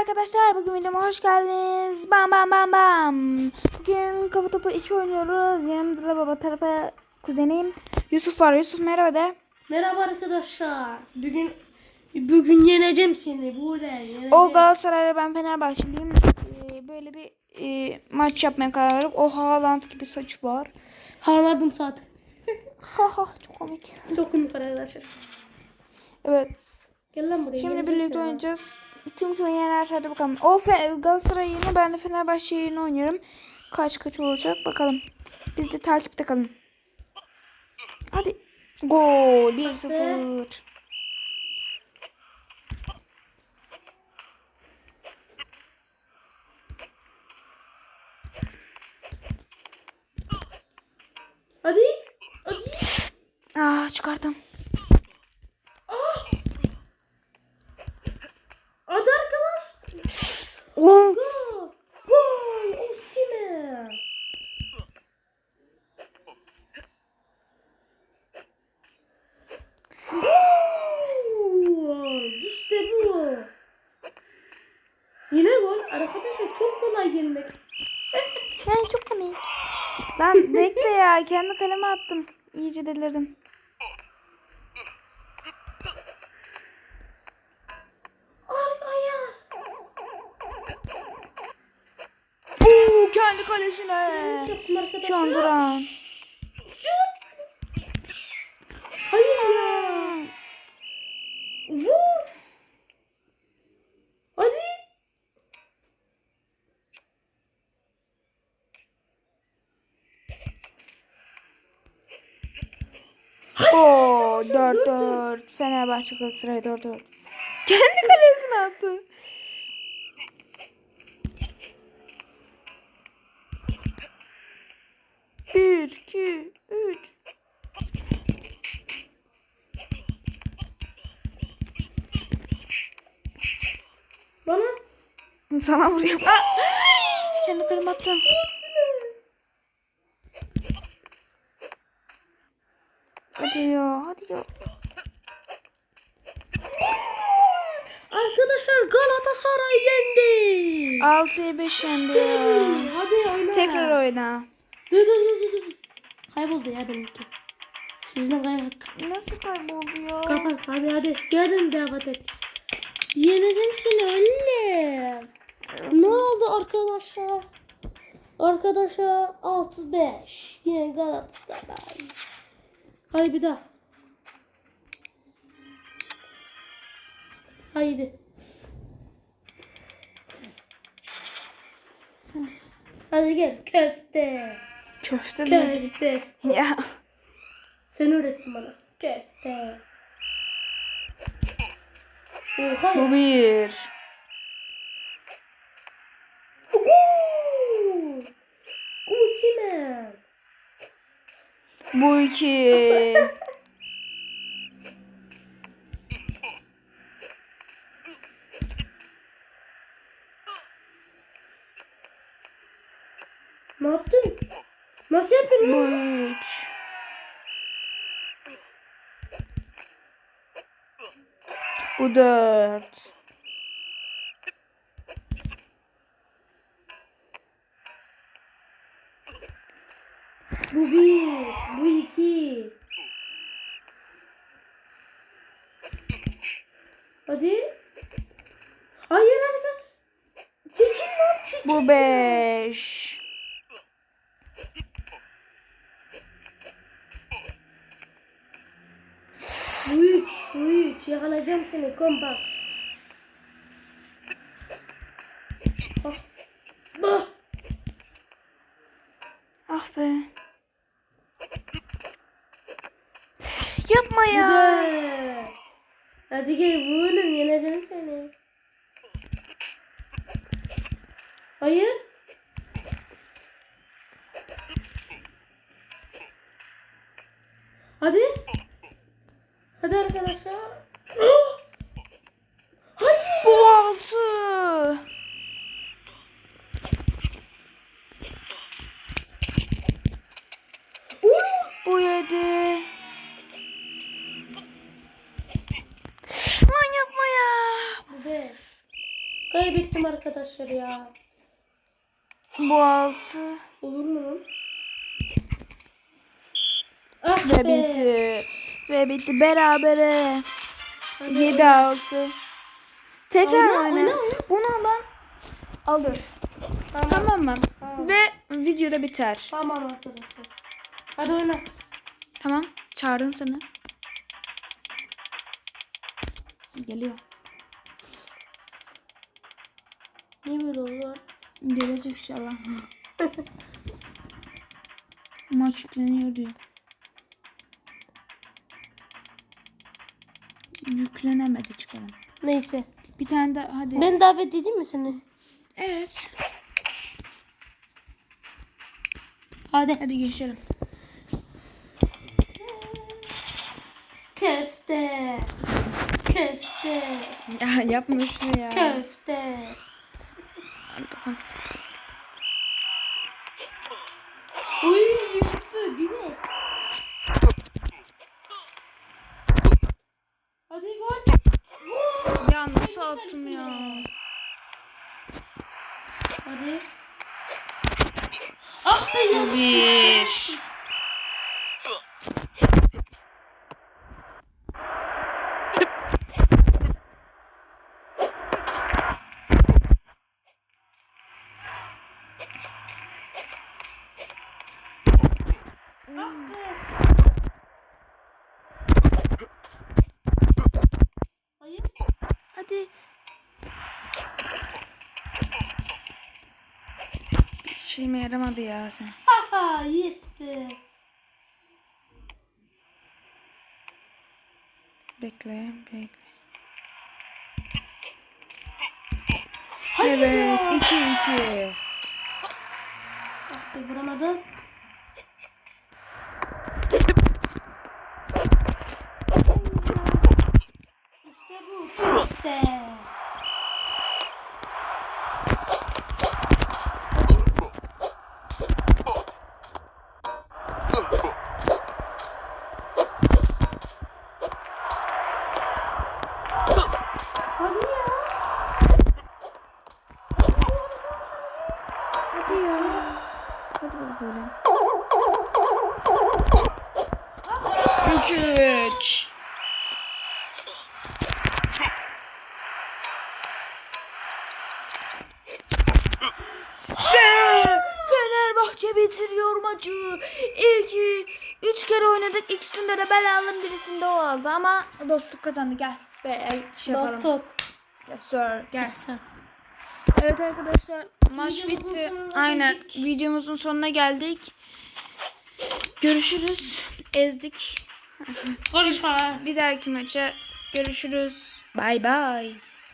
arkadaşlar bugün videoma hoş geldiniz. Bam bam bam bam. Bugün kafa topu 2 oynuyoruz. Yanımda da baba tarafa kuzenim Yusuf var. Yusuf merhaba de. Merhaba arkadaşlar. Bugün bugün yeneceğim seni burada. Yeneceğim. O Galatasaray'la ben Fenerbahçeliyim. Ee, böyle bir e, maç yapmaya karar verdik. O Haaland gibi saç var. Harladım zaten. Ha ha çok komik. Çok komik arkadaşlar. Evet. Gel lan buraya. Şimdi birlikte oynayacağız. Kim yenerse hadi bakalım. O Galatasaray yerine ben de Fenerbahçe yerine oynuyorum. Kaç kaç olacak bakalım. Biz de takipte kalın. Hadi. Gol 1-0. Hadi. Hadi. Ah çıkardım. Hadi arkadaş. Oh. Gol. Gol. Osimhen. Gol. İşte bu. Yine gol. Kolay gelmek. Yani çok komik. Lan bekle ya kendi kaleme attım. İyice delirdim. Arkaya. Oo kendi kalesine. Şu an duran. Hayır ya. Vur. Hadi. Oo 4-4. Fenerbahçe Galatasaray 4-4. Kendi kalesine attı. Bir, iki, üç. Bana. Sana vuruyorum. Ah! Kendi kaleme attım. Hadi ya, hadi ya. Arkadaşlar Galatasaray yendi. 6'ya 5 yendi ya. Hadi oyna. Tekrar oyna. Dur dur dur dur. Kayboldu ya benimki. Sizden kayboldu. Nasıl kayboldu ya? Kapat hadi hadi. Gelin davet et. Yeneceğim seni anne. Ne oldu arkadaşlar? Arkadaşlar 6-5. Yine Galatasaray. Haydi bir daha. Haydi. Hadi gel köfte. Köfte mi? Köfte. Ya. Sen öğrettin bana. Köfte. Oha. Bu bir. Oo! Osimhen. Bu iki. Ne yaptın? Nasıl yapıyorsun? Bu üç. Bu dört. Bu bir. Bu iki. Hadi. Hayır arka. Çekil lan çekil. Bu beş. Bu üç. Bu üç. Yakalayacağım seni kompak. Ah. Ah. Ah be. Yapma Bu ya. dört. Hadi gel vurun yeneceğim seni. Hayır. Hadi. Hadi arkadaşlar. Hayır. Bu altı. Bu yedi. Kaybettim arkadaşlar ya. Bu altı. Olur mu lan? Ah Ve be. bitti. Ve bitti berabere. Hadi 7 6. Tekrar Oyna, oyna. oyna. Bunu alan alır. Tamam. Tamam mı? Tamam. Ve videoda biter. Tamam arkadaşlar. Hadi oyna. Tamam. Çağırın seni. Geliyor. Niye böyle oldu? Gelecek inşallah. Maç yükleniyor diyor. Yüklenemedi çıkalım. Neyse. Bir tane daha hadi. Ben davet edeyim mi seni? Evet. Hadi. Hadi geçelim. Köfte. Köfte. Ya yapma şunu ya. Köfte. Hadi bakalım. Uy köfte güne. Hadi gol. Gol. Ya nasıl attım ya? Hadi. Ah be ya. Bir. Ah be. Hayır. Hadi. Bir şeyime yaramadı ya sen. Haha yes be. Bekle, bekle. Hayır Evet, ya. 2 2. Ah be vuramadım. İşte bu. Köfte. Hadi ya. Hadi ya. Hadi bakalım. 3 maçı. İlk üç kere oynadık. İkisinde de ben aldım. Birisinde o aldı ama dostluk kazandı. Gel be şey yapalım. Dostluk. Yes sir. Gel. Sen. Evet arkadaşlar maç bitti. Aynen geldik. videomuzun sonuna geldik. Görüşürüz. Ezdik. Konuşma. Bir dahaki maça görüşürüz. Bay bay.